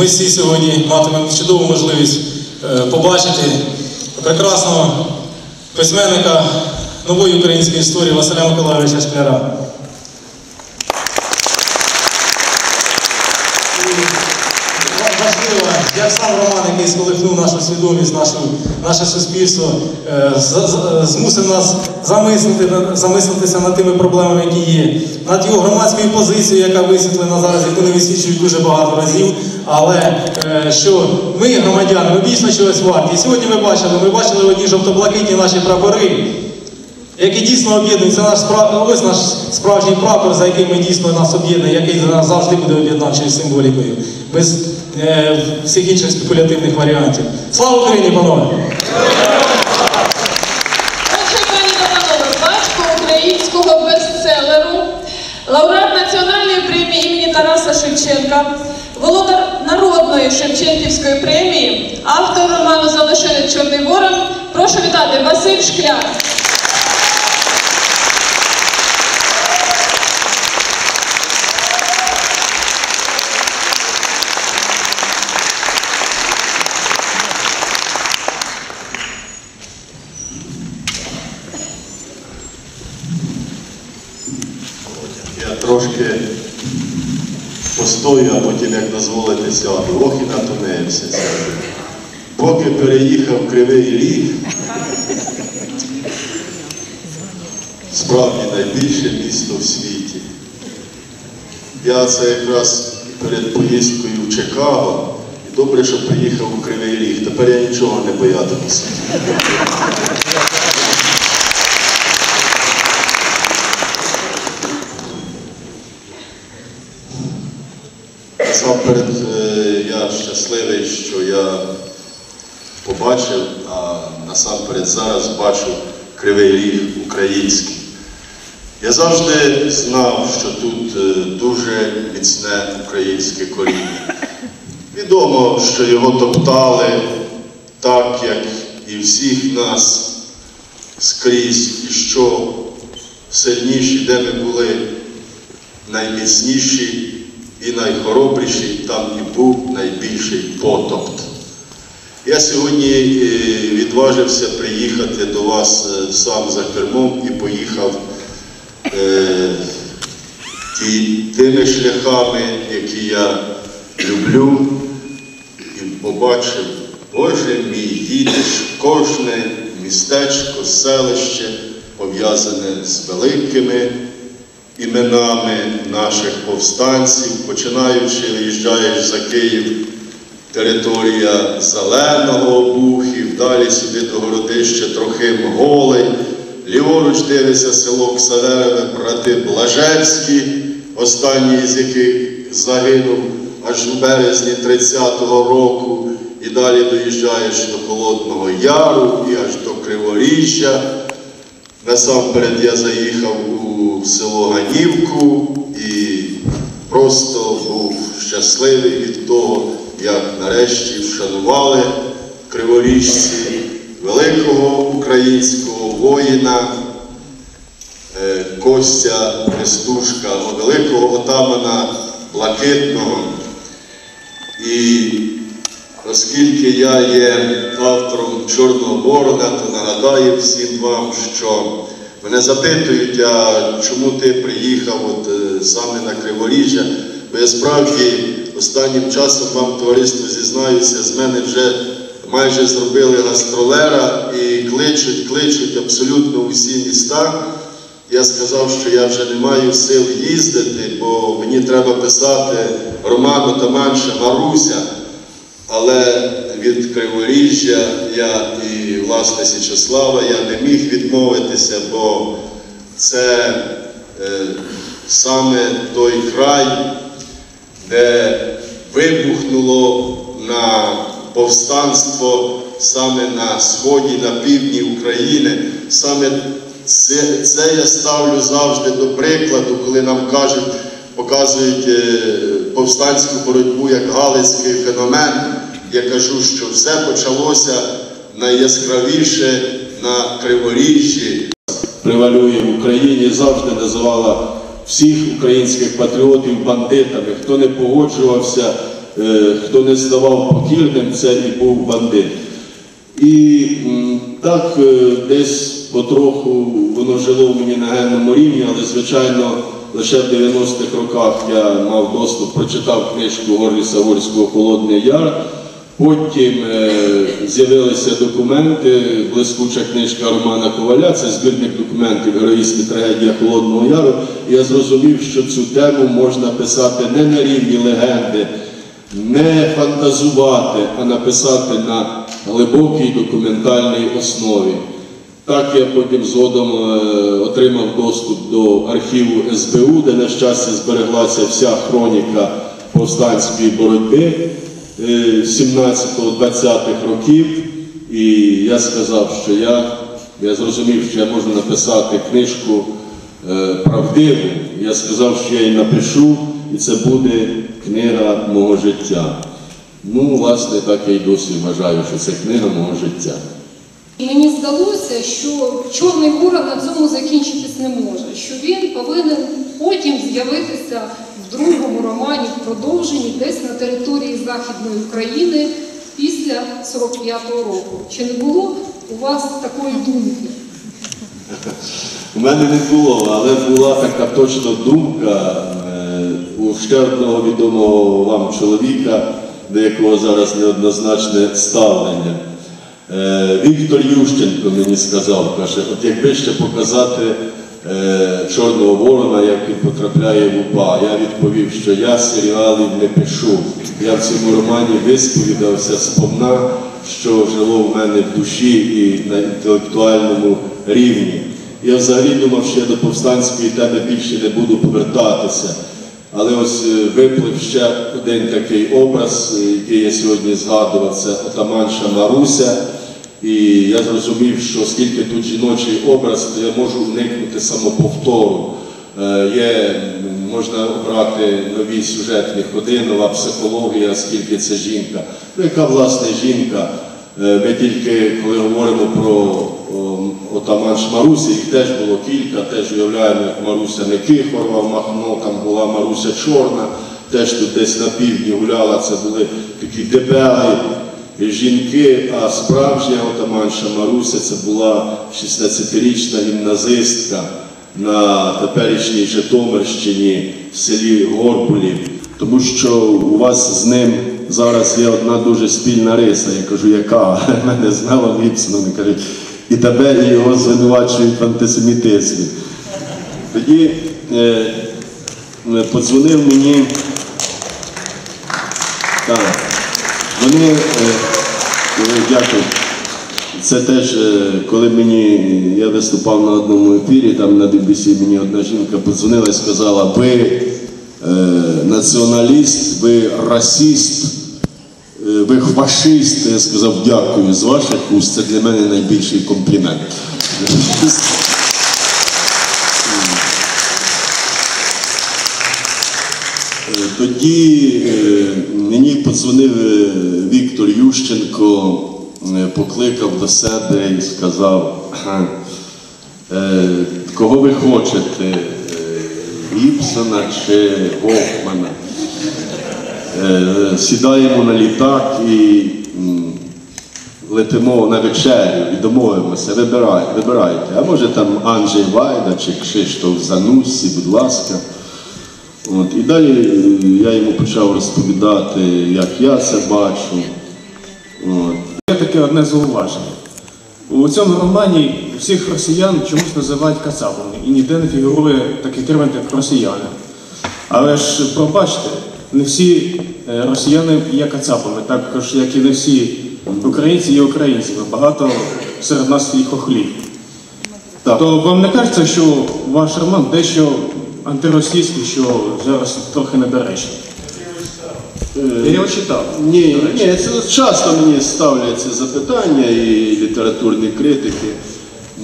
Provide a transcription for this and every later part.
ми всі сьогодні матимемо чудову можливість е, побачити прекрасного письменника нової української історії Василя Миколайовича Шкляра. І важливо, як сам Роман, який сколихнув нашу свідомість, нашу, наше суспільство, е, змусив нас замислити, замислитися над тими проблемами, які є, над його громадською позицією, яка висвітлена зараз, яку не висвічують дуже багато разів. Але е, що ми, громадяни, ми дійсно чогось варті. І сьогодні ми бачили, ми бачили одні жовто-блакитні наші прапори який дійсно об'єднує. Це наш спра- ось наш справжній прапор, за яким ми дійсно нас об'єднує, який нас завжди буде об'єднавчою символікою, без е, всіх інших спекулятивних варіантів. Слава Україні, панове! Отже, пані українського бестселеру, лауреат Національної премії імені Тараса Шевченка, володар народної Шевченківської премії, автор роману Залишений Чорний Ворон. Прошу вітати Василь Шкляр. Я трошки постою, а потім, як дозволите, сяду. Ох і сяду. Поки переїхав Кривий Ріг, справді найбільше місто в світі. Я це якраз перед поїздкою в Чикаго. І добре, що приїхав у Кривий Ріг. Тепер я нічого не боятимуся. Насамперед я щасливий, що я побачив, а насамперед зараз бачу Кривий Ріг український. Я завжди знав, що тут е, дуже міцне українське коріння. Відомо, що його топтали так, як і всіх нас скрізь, і що сильніші, де ми були найміцніші і найхоробріший, там і був найбільший потопт. Я сьогодні е, відважився приїхати до вас е, сам за кермом і поїхав е, тими шляхами, які я люблю, і побачив, Боже мій, їдеш кожне містечко, селище пов'язане з великими іменами наших повстанців, починаючи, виїжджаєш за Київ, територія Зеленого Обухів, далі сюди до городища Трохим Голий, ліворуч дивиться село Ксавереве, брати Блажевські, останній з яких загинув аж у березні 30-го року, і далі доїжджаєш до Холодного Яру і аж до Криворіжжя. Насамперед я заїхав у село Ганівку і просто був щасливий від того, як нарешті вшанували криворіжці великого українського воїна е, Костя Нестушка, великого отамана Блакитного. І Оскільки я є автором Чорного Ворона, то нагадаю всім вам, що мене запитують, а чому ти приїхав от, е, саме на Криворіжжя, бо я справді останнім часом вам товариство зізнаюся, з мене вже майже зробили гастролера і кличуть, кличуть абсолютно усі міста. Я сказав, що я вже не маю сил їздити, бо мені треба писати роману та менше Маруся. Але від Криворіжжя я і власне Січеслава я не міг відмовитися, бо це е, саме той край, де вибухнуло на повстанство саме на сході, на півдні України. Саме це, це я ставлю завжди до прикладу, коли нам кажуть, показують е, повстанську боротьбу як галицький феномен. Я кажу, що все почалося найяскравіше на Криворіжжі. Превалює в Україні, завжди називала всіх українських патріотів бандитами. Хто не погоджувався е, хто не здавав покірним, це і був бандит. І так е, десь потроху воно жило в мені на генному рівні, але звичайно лише в 90-х роках я мав доступ, прочитав книжку Горліса Горського Холодний Яр. Потім е, з'явилися документи, блискуча книжка Романа Коваля, це збірник документів Героїчна трагедія Холодного Яру. І я зрозумів, що цю тему можна писати не на рівні легенди, не фантазувати, а написати на глибокій документальній основі. Так я потім згодом е, отримав доступ до архіву СБУ, де на щастя збереглася вся хроніка повстанської боротьби 17-20-х років. І я сказав, що я, я зрозумів, що я можу написати книжку е, правдиву. Я сказав, що я її напишу, і це буде книга мого життя. Ну, власне, так я й досі вважаю, що це книга мого життя. І Мені здалося, що Чорний Ворон на цьому закінчитись не може, що він повинен потім з'явитися в другому романі, в продовженні десь на території Західної України після 45-го року. Чи не було у вас такої думки? У мене не було, але була така точна думка е, у ще одного відомого вам чоловіка, до якого зараз неоднозначне ставлення. Е, Віктор Ющенко мені сказав, каже, от якби ще показати е, Чорного Ворона, як він потрапляє в УПА, я відповів, що я серіалів не пишу. Я в цьому романі висповідався сповна, що жило в мене в душі і на інтелектуальному рівні. Я взагалі думав, що я до повстанської теми більше не буду повертатися. Але ось е, виплив ще один такий образ, який я сьогодні згадував, це отаманша Маруся. І я зрозумів, що оскільки тут жіночий образ, я можу уникнути самоповтору. Е, Є, можна обрати нові сюжетні ходи, нова психологія, оскільки це жінка. Ну, яка власне жінка? Е, Ми тільки коли говоримо про о, отаманш Марусі, їх теж було кілька, теж уявляємо, як Маруся Никифорова, Махно, там була Маруся Чорна, теж тут десь на півдні гуляла, це були такі дебели жінки, а справжня отаманша Маруся це була 16-річна гімназистка на теперішній Житомирщині в селі Горбулі. Тому що у вас з ним зараз є одна дуже спільна риса. Я кажу, яка? Мене з Мелом Гібсоном і кажуть, і тебе, і його звинувачують в антисемітизмі. Тоді е, е, подзвонив мені. Так. Вони, е, дякую. Це теж, е, коли мені я виступав на одному ефірі, там на BBC мені одна жінка подзвонила і сказала, ви е, націоналіст, ви расіст, е, ви фашист. Я сказав, дякую з ваших уст. Це для мене найбільший комплімент. Е, Тоді е, мені подзвонив е, Віктор Ющенко, е, покликав до себе і сказав, кого ви хочете, Гібсона чи Гофмана? Сідаємо на літак і летимо на вечерю і домовимося, вибирай, вибирайте. А може там Анджей Вайда чи Кшиштоф Зануссі, будь ласка. От, і далі я йому почав розповідати, як я це бачу. От. Є таке одне зауваження. У цьому романі всіх росіян чомусь називають кацапами, і ніде не фігурує такий термін, як росіяни. Але ж пробачте, не всі е, росіяни є кацапами, також як і не всі українці є українцями. Багато серед нас є хохлів. Так. То вам не кажеться, що ваш роман дещо антиросійський, що зараз трохи недоречно? Я його читав. Ні, ні, це часто мені ставлять це запитання і літературні критики.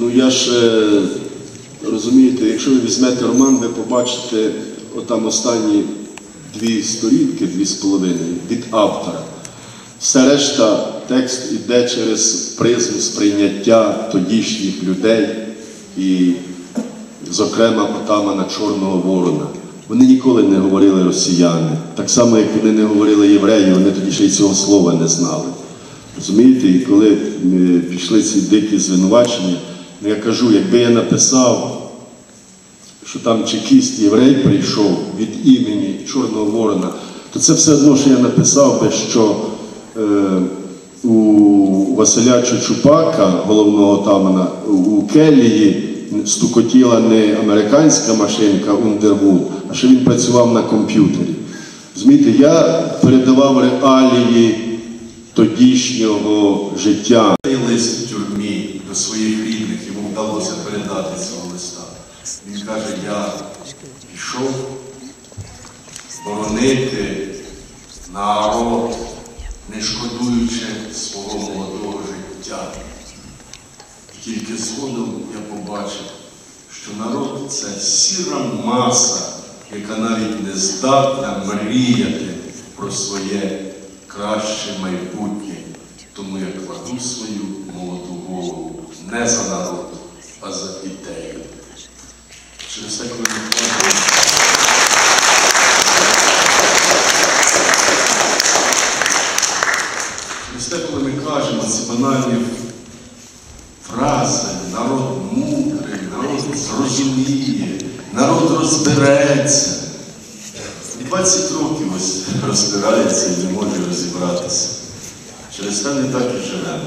Ну я ж е, розумієте, якщо ви візьмете роман, ви побачите отам останні дві сторінки, дві з половиною від автора. Все решта текст іде через призму сприйняття тодішніх людей і, зокрема, отамана Чорного Ворона. Вони ніколи не говорили росіяни. Так само, як вони не говорили євреї, вони тоді ще й цього слова не знали. Розумієте, і коли е, пішли ці дикі звинувачення, ну я кажу, якби я написав, що там чекіст єврей прийшов від імені Чорного Ворона, то це все одно, що я написав би, що е, у Василя Чучупака, головного отамана, у Келії стукотіла не американська машинка Underwood, а що він працював на комп'ютері. Розумієте, я передавав реалії тодішнього життя. Цей лист в тюрмі до своїх рідних йому вдалося передати цього листа. Він каже, я пішов боронити народ, не шкодуючи свого молодого життя. Тільки згодом я побачив, що народ це сіра маса, яка навіть не здатна мріяти про своє краще майбутнє. Тому я кладу свою молоду голову не за народ, а за ідею. Через те, коли ми кажемо, через те, коли ми кажемо ці банальні фрази, народ мудрий, народ зрозуміє, народ І 20 років ось розбирається і не може розібратися. Через те не так і живемо.